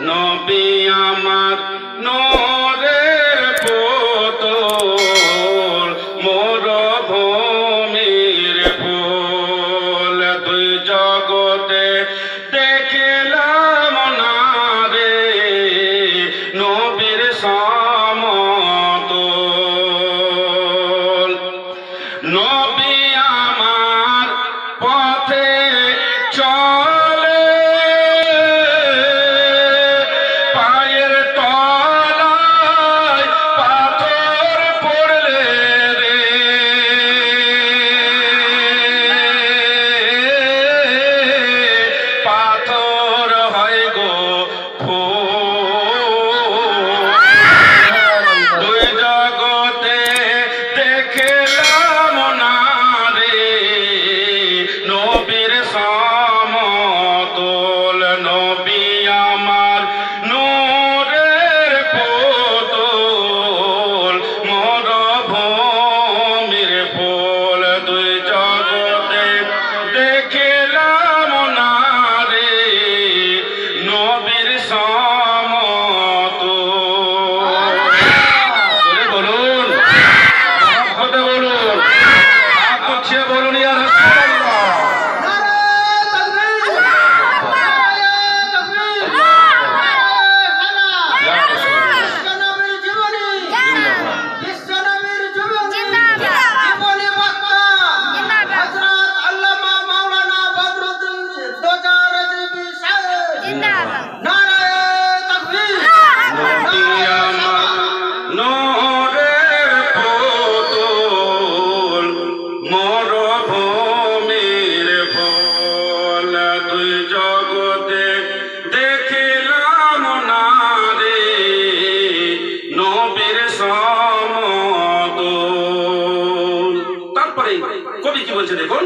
নবী আমার নরের পুতুল মোর ভূমির ফুল। দুই জগতে দেখিলাম না রে নবীর সমতুল। জয় বলুন মরভূমির ফল তুই জগতে দেখিলাম না রে নবীর সমত তারপরে কবি কি বলছে দেখুন?